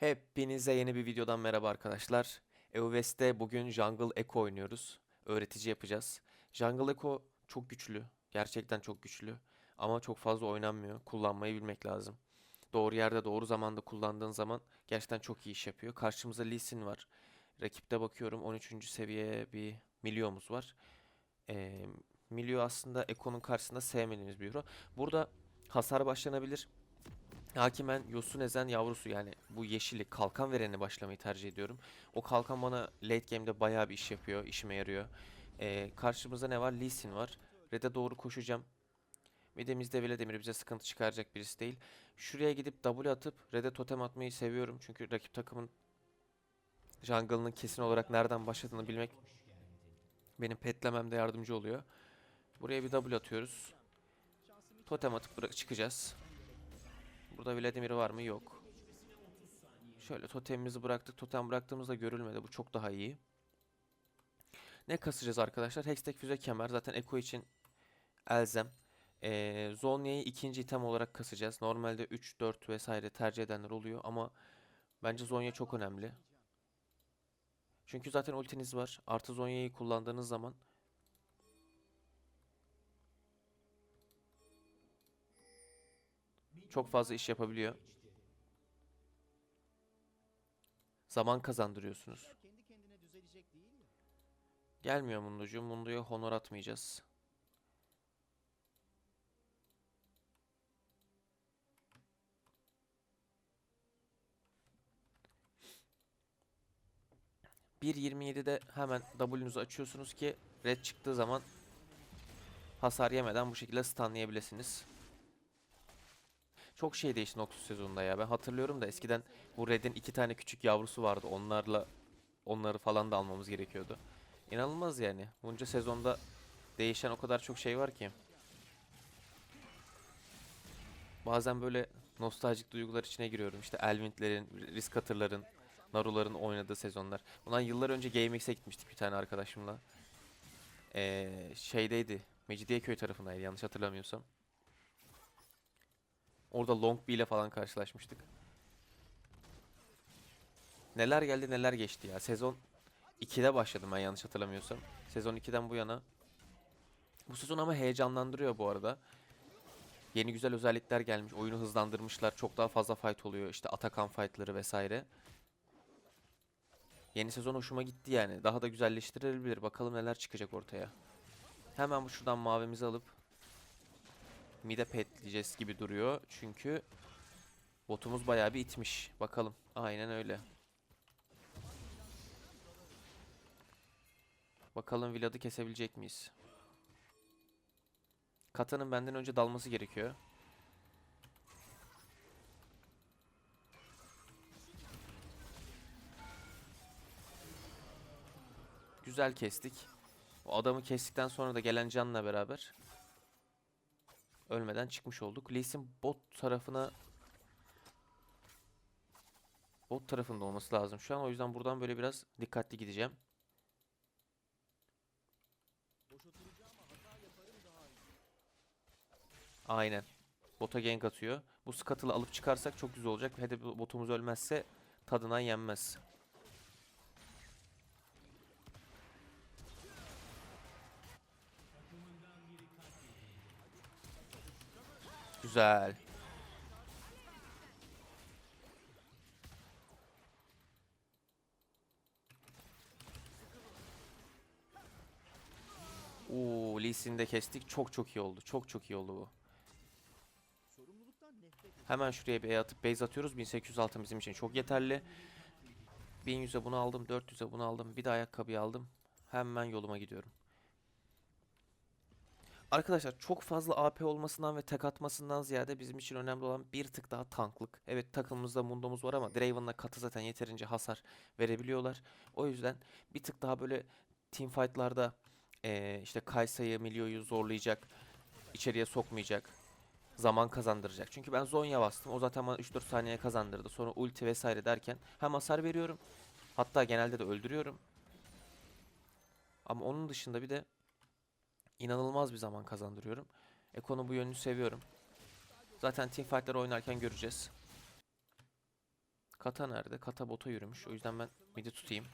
Hepinize yeni bir videodan merhaba arkadaşlar. EUVES'te bugün Jungle Echo oynuyoruz. Öğretici yapacağız. Jungle Echo çok güçlü. Gerçekten çok güçlü. Ama çok fazla oynanmıyor. Kullanmayı bilmek lazım. Doğru yerde doğru zamanda kullandığın zaman gerçekten çok iyi iş yapıyor. Karşımızda Lee Sin var. Rakipte bakıyorum 13. seviye bir Milio'muz var. Ee, Milio aslında Echo'nun karşısında sevmediğimiz bir hero. Burada hasar başlanabilir. Hakimen Yosun ezen yavrusu yani bu yeşili kalkan vereni başlamayı tercih ediyorum. O kalkan bana late game'de bayağı bir iş yapıyor, işime yarıyor. Ee, karşımızda ne var? Lee Sin var. Red'e doğru koşacağım. Midemizde Vladimir bize sıkıntı çıkaracak birisi değil. Şuraya gidip W atıp Red'e totem atmayı seviyorum. Çünkü rakip takımın jungle'ının kesin olarak nereden başladığını bilmek benim petlememde yardımcı oluyor. Buraya bir W atıyoruz. Totem atıp çıkacağız. Burada Vladimir var mı? Yok. Şöyle totemimizi bıraktık. Totem bıraktığımızda görülmedi. Bu çok daha iyi. Ne kasacağız arkadaşlar? Hextech füze kemer. Zaten Echo için elzem. Ee, Zonya'yı ikinci item olarak kasacağız. Normalde 3, 4 vesaire tercih edenler oluyor ama bence Zonya çok önemli. Çünkü zaten ultiniz var. Artı Zonya'yı kullandığınız zaman çok fazla iş yapabiliyor. Zaman kazandırıyorsunuz. Gelmiyor Mundo'cu. Mundo'ya honor atmayacağız. de hemen W'nuzu açıyorsunuz ki red çıktığı zaman hasar yemeden bu şekilde stunlayabilirsiniz. Çok şey değişti Noxus sezonunda ya. Ben hatırlıyorum da eskiden bu Red'in iki tane küçük yavrusu vardı. Onlarla onları falan da almamız gerekiyordu. İnanılmaz yani. Bunca sezonda değişen o kadar çok şey var ki. Bazen böyle nostaljik duygular içine giriyorum. İşte Elvint'lerin, Risk Hatır'ların, Naru'ların oynadığı sezonlar. Bundan yıllar önce GameX'e gitmiştik bir tane arkadaşımla. Ee, şeydeydi. Mecidiyeköy tarafındaydı yanlış hatırlamıyorsam. Orada Long ile falan karşılaşmıştık. Neler geldi neler geçti ya. Sezon 2'de başladım ben yanlış hatırlamıyorsam. Sezon 2'den bu yana. Bu sezon ama heyecanlandırıyor bu arada. Yeni güzel özellikler gelmiş. Oyunu hızlandırmışlar. Çok daha fazla fight oluyor. İşte Atakan fightları vesaire. Yeni sezon hoşuma gitti yani. Daha da güzelleştirilebilir. Bakalım neler çıkacak ortaya. Hemen bu şuradan mavimizi alıp mid'e petleyeceğiz gibi duruyor. Çünkü botumuz bayağı bir itmiş. Bakalım. Aynen öyle. Bakalım Vlad'ı kesebilecek miyiz? Kata'nın benden önce dalması gerekiyor. Güzel kestik. O adamı kestikten sonra da gelen canla beraber ölmeden çıkmış olduk. Lee Sin bot tarafına bot tarafında olması lazım şu an. O yüzden buradan böyle biraz dikkatli gideceğim. Aynen. Bota gank atıyor. Bu scuttle'ı alıp çıkarsak çok güzel olacak. Bu botumuz ölmezse tadından yenmez. Güzel. Oo, Lee Sin'i de kestik. Çok çok iyi oldu. Çok çok iyi oldu bu. Hemen şuraya bir E atıp base atıyoruz. 1806 bizim için çok yeterli. 1100'e bunu aldım. 400'e bunu aldım. Bir de ayakkabıyı aldım. Hemen yoluma gidiyorum. Arkadaşlar çok fazla AP olmasından ve tek atmasından ziyade bizim için önemli olan bir tık daha tanklık. Evet takımımızda Mundo'muz var ama Draven'la Katı zaten yeterince hasar verebiliyorlar. O yüzden bir tık daha böyle teamfight'larda eee işte Kaysa'yı, Milio'yu zorlayacak, içeriye sokmayacak, zaman kazandıracak. Çünkü ben Zonya bastım. O zaten bana 3-4 saniye kazandırdı. Sonra ulti vesaire derken hem hasar veriyorum. Hatta genelde de öldürüyorum. Ama onun dışında bir de inanılmaz bir zaman kazandırıyorum. Eko'nun bu yönünü seviyorum. Zaten teamfight'ları oynarken göreceğiz. Kata nerede? Kata bota yürümüş. O yüzden ben midi tutayım.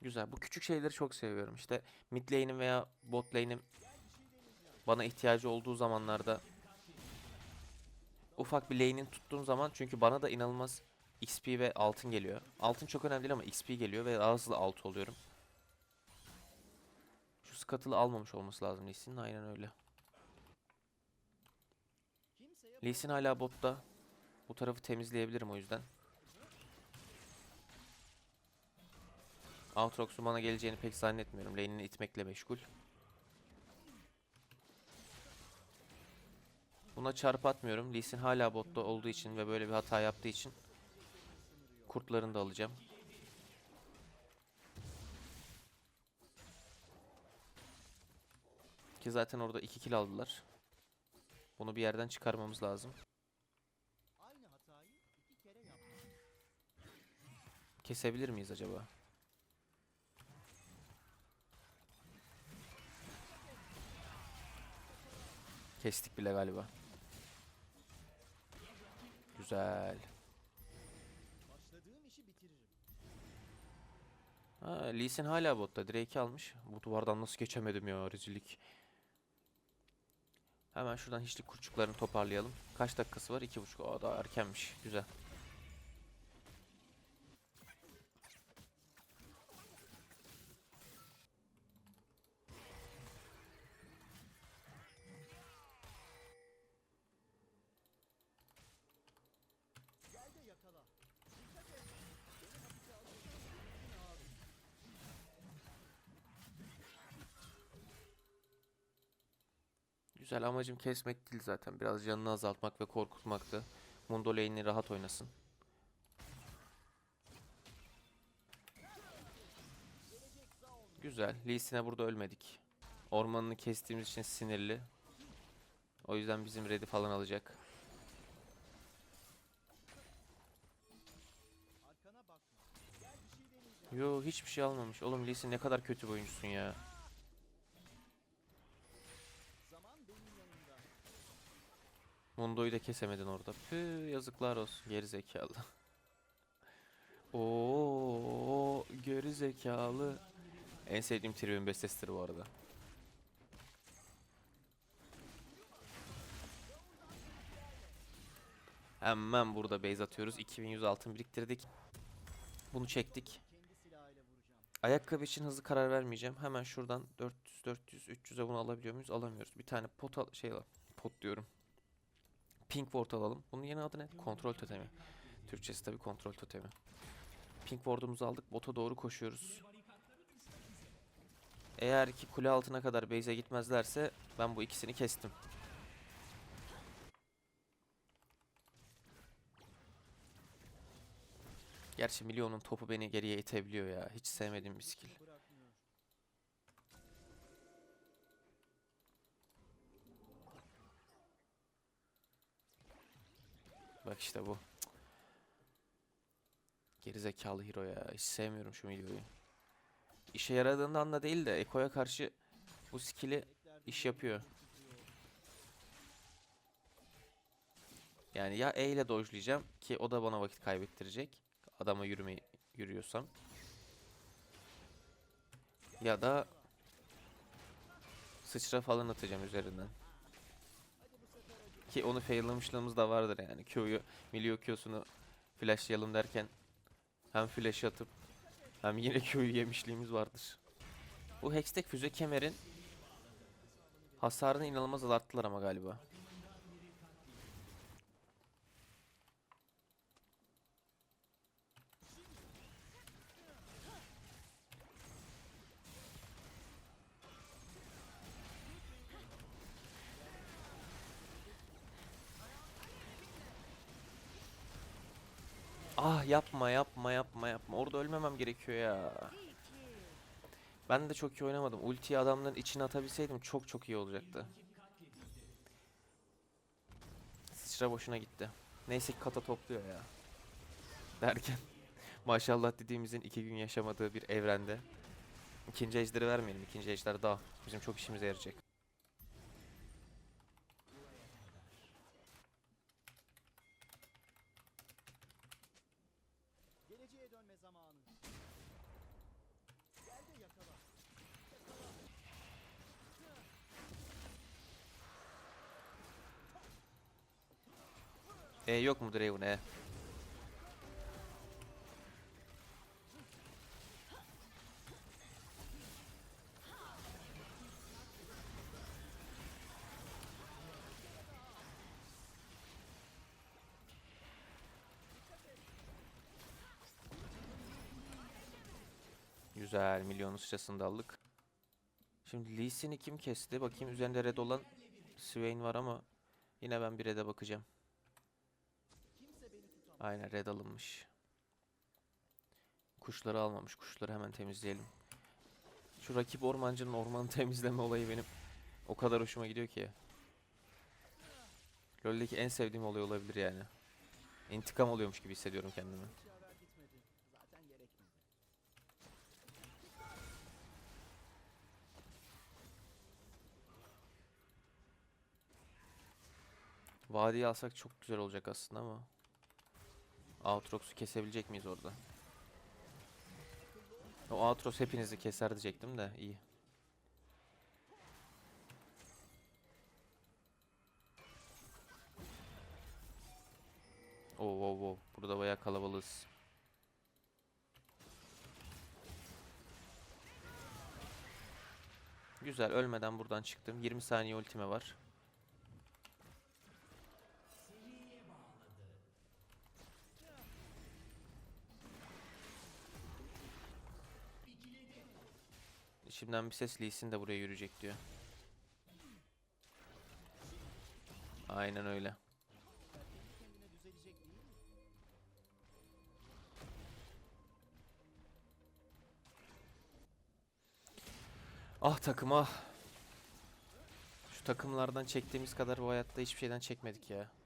Güzel. Bu küçük şeyleri çok seviyorum. İşte mid lane'im veya bot lane'im bana ihtiyacı olduğu zamanlarda ufak bir lane'in tuttuğum zaman çünkü bana da inanılmaz XP ve altın geliyor. Altın çok önemli değil ama XP geliyor ve daha hızlı alt oluyorum. Şu scuttle'ı almamış olması lazım Lee Sin'in. Aynen öyle. Kimseye Lee Sin hala botta. Bu tarafı temizleyebilirim o yüzden. Aatrox'un bana geleceğini pek zannetmiyorum. Lane'ini itmekle meşgul. Buna çarp atmıyorum. Lee hala botta olduğu için ve böyle bir hata yaptığı için kurtlarını da alacağım. Ki zaten orada 2 kill aldılar. Bunu bir yerden çıkarmamız lazım. Kesebilir miyiz acaba? Kestik bile galiba. Güzel. İşi bitiririm. Ha, Lee Sin hala botta. Drake'i almış. Bu duvardan nasıl geçemedim ya rezillik. Hemen şuradan hiçlik kurçuklarını toparlayalım. Kaç dakikası var? İki buçuk. Aa daha erkenmiş. Güzel. Güzel amacım kesmek değil zaten. Biraz canını azaltmak ve korkutmaktı. Mundo lane'i rahat oynasın. Güzel. Lee Sin'e burada ölmedik. Ormanını kestiğimiz için sinirli. O yüzden bizim red'i falan alacak. Yo hiçbir şey almamış. Oğlum Lee Sin ne kadar kötü bir oyuncusun ya. Mundo'yu da kesemedin orada. Püh yazıklar olsun. Geri zekalı. Oo geri zekalı. En sevdiğim tribün bestesidir bu arada. Hemen burada base atıyoruz. 2100 altın biriktirdik. Bunu çektik. Ayakkabı için hızlı karar vermeyeceğim. Hemen şuradan 400 400 300'e bunu alabiliyor muyuz? Alamıyoruz. Bir tane pot al şey al. Pot diyorum. Pink ward alalım. Bunun yeni adı ne? Kontrol totemi. Türkçesi tabii kontrol totemi. Pink ward'umuzu aldık. Bota doğru koşuyoruz. Eğer ki kule altına kadar base'e gitmezlerse ben bu ikisini kestim. Gerçi Milyon'un topu beni geriye itebiliyor ya. Hiç sevmediğim bir skill. Bak işte bu. Geri zekalı hero ya. Hiç sevmiyorum şu Milyo'yu. İşe yaradığından da değil de Eko'ya karşı bu skill'i iş yapıyor. Yani ya E ile dodge'layacağım ki o da bana vakit kaybettirecek. Adama yürümeyi yürüyorsam. Ya da sıçra falan atacağım üzerinden. Ki onu faillamışlığımız da vardır yani. Q'yu, Milio Q'sunu flashlayalım derken hem flash atıp hem yine Q'yu yemişliğimiz vardır. Bu Hextech füze kemerin hasarını inanılmaz azalttılar ama galiba. Ah yapma yapma yapma yapma. Orada ölmemem gerekiyor ya. Ben de çok iyi oynamadım. Ultiyi adamların içine atabilseydim çok çok iyi olacaktı. Sıçra boşuna gitti. Neyse ki kata topluyor ya. Derken maşallah dediğimizin iki gün yaşamadığı bir evrende. İkinci ejderi vermeyelim. İkinci ejder daha. Bizim çok işimize yarayacak. E yok mu Draven E? Güzel. Milyonun sıçrasını da aldık. Şimdi Lee kim kesti? Bakayım üzerinde red olan Swain var ama yine ben bir red'e bakacağım. Aynen red alınmış. Kuşları almamış. Kuşları hemen temizleyelim. Şu rakip ormancının ormanı temizleme olayı benim o kadar hoşuma gidiyor ki. LoL'deki en sevdiğim olay olabilir yani. İntikam oluyormuş gibi hissediyorum kendimi. Vadiyi alsak çok güzel olacak aslında ama. Aatrox'u kesebilecek miyiz orada? O Aatrox hepinizi keser diyecektim de iyi. Oo, oo, oo. Burada bayağı kalabalığız. Güzel ölmeden buradan çıktım. 20 saniye ultime var. İçimden bir ses Lee Sin de buraya yürüyecek diyor. Aynen öyle. Ah takım ah. Şu takımlardan çektiğimiz kadar bu hayatta hiçbir şeyden çekmedik ya.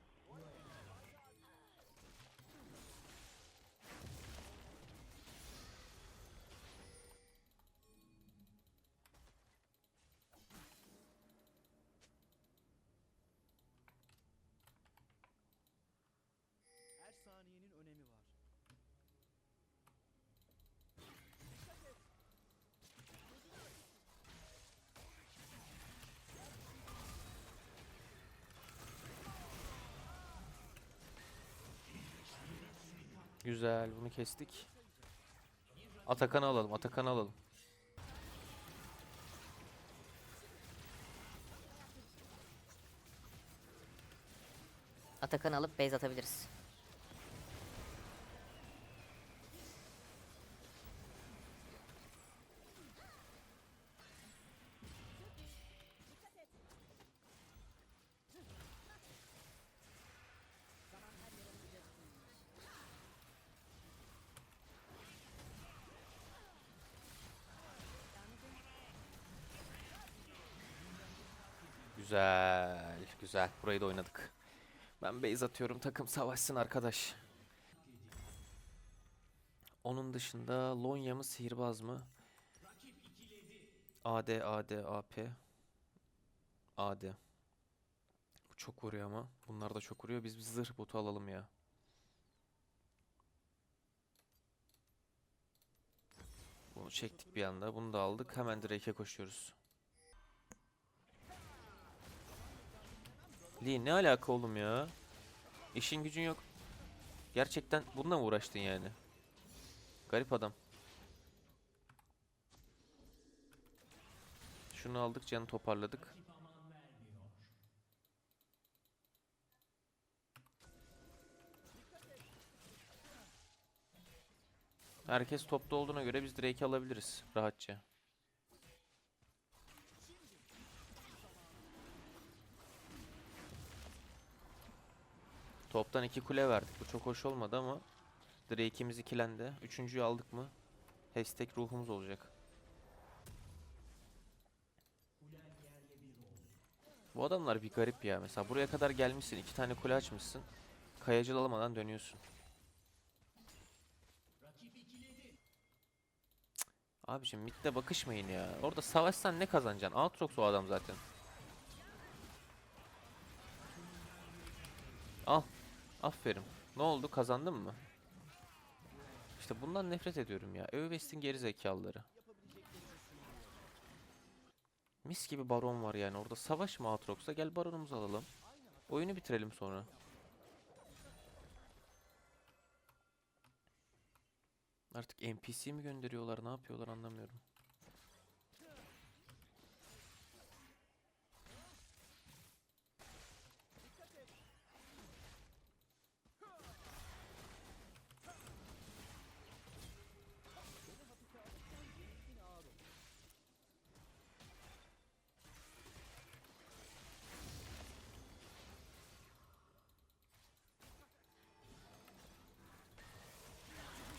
Güzel bunu kestik. Atakan'ı alalım Atakan'ı alalım. Atakan'ı alıp base atabiliriz. Güzel burayı da oynadık. Ben base atıyorum takım savaşsın arkadaş. Onun dışında Lonya mı sihirbaz mı? AD AD AP AD Bu çok vuruyor ama. Bunlar da çok vuruyor. Biz bir zırh botu alalım ya. Bunu çektik bir anda. Bunu da aldık. Hemen Drake'e koşuyoruz. Lee ne alaka oğlum ya? İşin gücün yok. Gerçekten bununla mı uğraştın yani? Garip adam. Şunu aldık, canı toparladık. Herkes topta olduğuna göre biz Drake'i alabiliriz rahatça. Toptan iki kule verdik. Bu çok hoş olmadı ama Drake'imiz ikilendi. Üçüncüyü aldık mı? Hashtag ruhumuz olacak. Bu adamlar bir garip ya. Mesela buraya kadar gelmişsin. iki tane kule açmışsın. Kayacıl almadan dönüyorsun. Cık. Abiciğim midde bakışmayın ya. Orada savaşsan ne kazanacaksın? Aatrox o adam zaten. Al. Aferin. Ne oldu? Kazandın mı? İşte bundan nefret ediyorum ya. Eövest'in geri zekalıları. Mis gibi baron var yani. Orada savaşma Aatrox'a. Gel baronumuzu alalım. Oyunu bitirelim sonra. Artık NPC mi gönderiyorlar? Ne yapıyorlar anlamıyorum.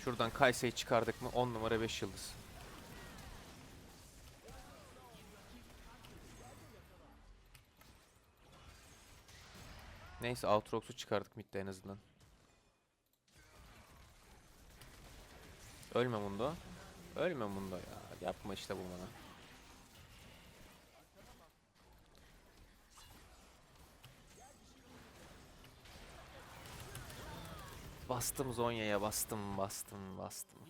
Şuradan Kayseri çıkardık mı 10 numara 5 yıldız. Neyse Aatrox'u çıkardık midde en azından. Ölme Mundo. Ölme Mundo ya. Yapma işte bu bana. Bastım Zonya'ya bastım bastım bastım.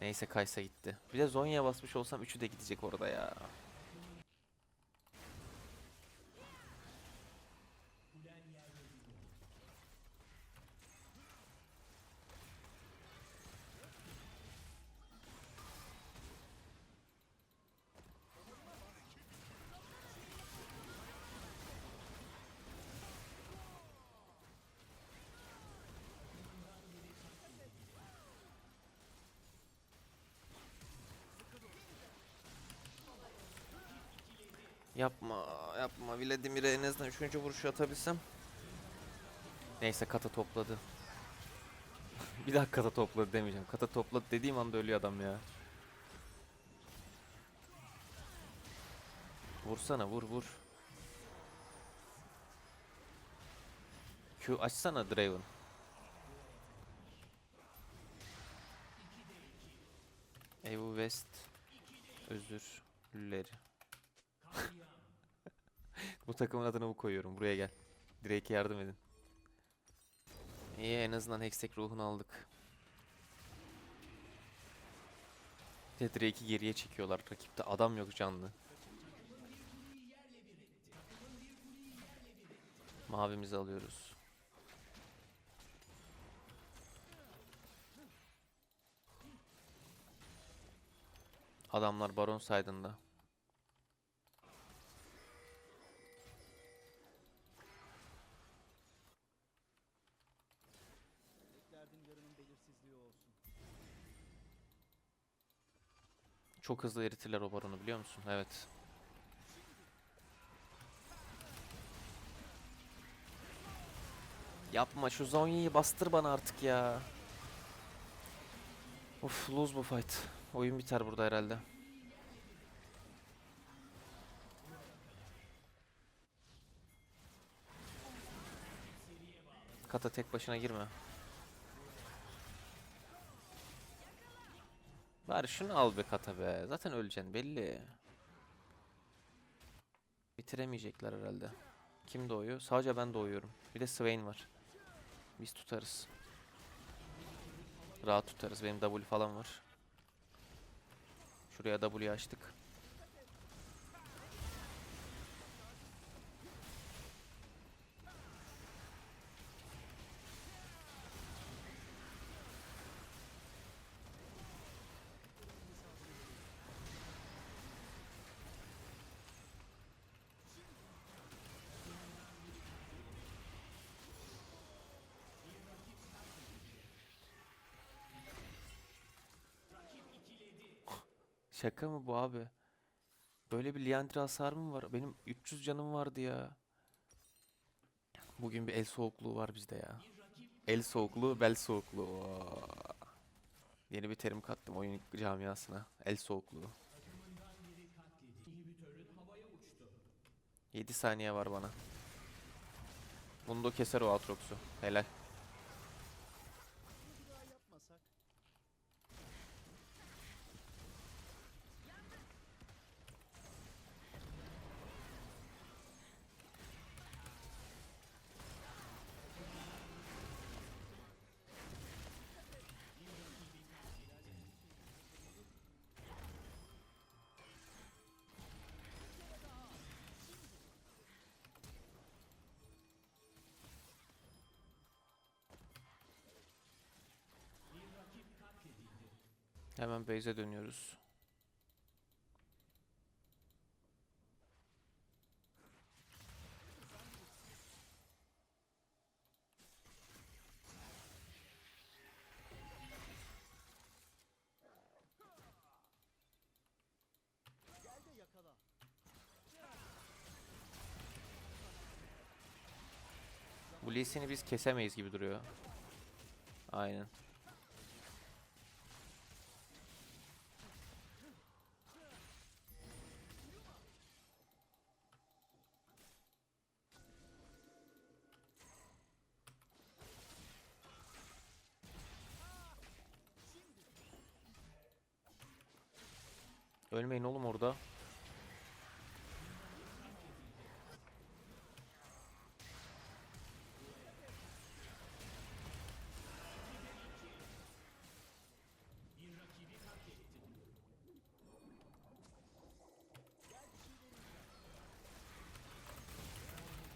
Neyse Kaysa gitti. Bir de Zonya'ya basmış olsam üçü de gidecek orada ya. Yapma. Vladimir'e en azından üçüncü vuruşu atabilsem. Neyse kata topladı. bir daha kata topladı demeyeceğim. Kata topladı dediğim anda ölüyor adam ya. Vursana vur vur. Q açsana Draven. Evu West özürleri. bu takımın adını bu koyuyorum. Buraya gel. Drake'e yardım edin. İyi en azından Hextech ruhunu aldık. Bir Drake'i geriye çekiyorlar. Rakipte adam yok canlı. Mavimizi alıyoruz. Adamlar Baron saydığında. Tek derdin yarının belirsizliği olsun. Çok hızlı eritirler o baronu biliyor musun? Evet. Yapma şu Zonya'yı bastır bana artık ya. Of lose bu fight. Oyun biter burada herhalde. Kata tek başına girme. Bari şunu al be kata be. Zaten öleceksin belli. Bitiremeyecekler herhalde. Kim doğuyor? Sadece ben doğuyorum. Bir de Swain var. Biz tutarız. Rahat tutarız. Benim W falan var. Şuraya W açtık. Şaka mı bu abi? Böyle bir Liandry hasar mı var? Benim 300 canım vardı ya. Bugün bir el soğukluğu var bizde ya. El soğukluğu, bel soğukluğu. Oo. Yeni bir terim kattım oyun camiasına. El soğukluğu. 7 saniye var bana. Mundo keser o Aatrox'u. Helal. Hemen base'e dönüyoruz. Bu Lee biz kesemeyiz gibi duruyor. Aynen. Ölmeyin oğlum orada.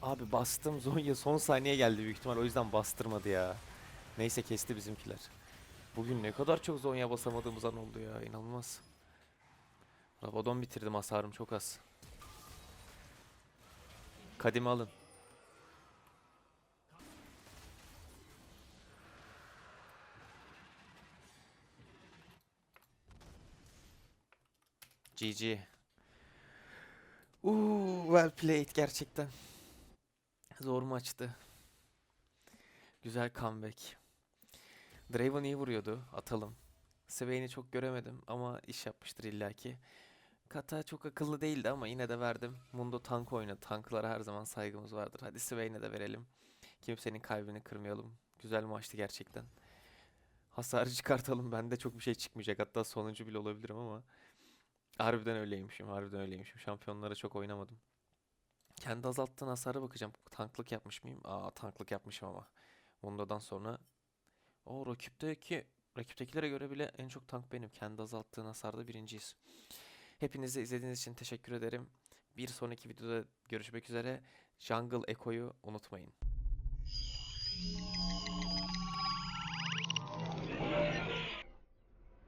Abi bastım Zonya son saniye geldi büyük ihtimal o yüzden bastırmadı ya. Neyse kesti bizimkiler. Bugün ne kadar çok Zonya basamadığımız an oldu ya inanılmaz. Rabadon bitirdim hasarım çok az. Kadimi alın. GG. Uuu well played gerçekten. Zor maçtı. Güzel comeback. Draven iyi vuruyordu. Atalım. Swain'i çok göremedim ama iş yapmıştır illaki. Kata çok akıllı değildi ama yine de verdim. Mundo tank oynadı. Tanklara her zaman saygımız vardır. Hadi Swain'e de verelim. Kimsenin kalbini kırmayalım. Güzel maçtı gerçekten. Hasarı çıkartalım. Bende çok bir şey çıkmayacak. Hatta sonuncu bile olabilirim ama. Harbiden öyleymişim. Harbiden öyleymişim. Şampiyonlara çok oynamadım. Kendi azalttığın hasara bakacağım. Tanklık yapmış mıyım? Aa tanklık yapmışım ama. Mundo'dan sonra. O rakipteki rakiptekilere göre bile en çok tank benim. Kendi azalttığın hasarda birinciyiz. Hepinize izlediğiniz için teşekkür ederim. Bir sonraki videoda görüşmek üzere. Jungle Echo'yu unutmayın.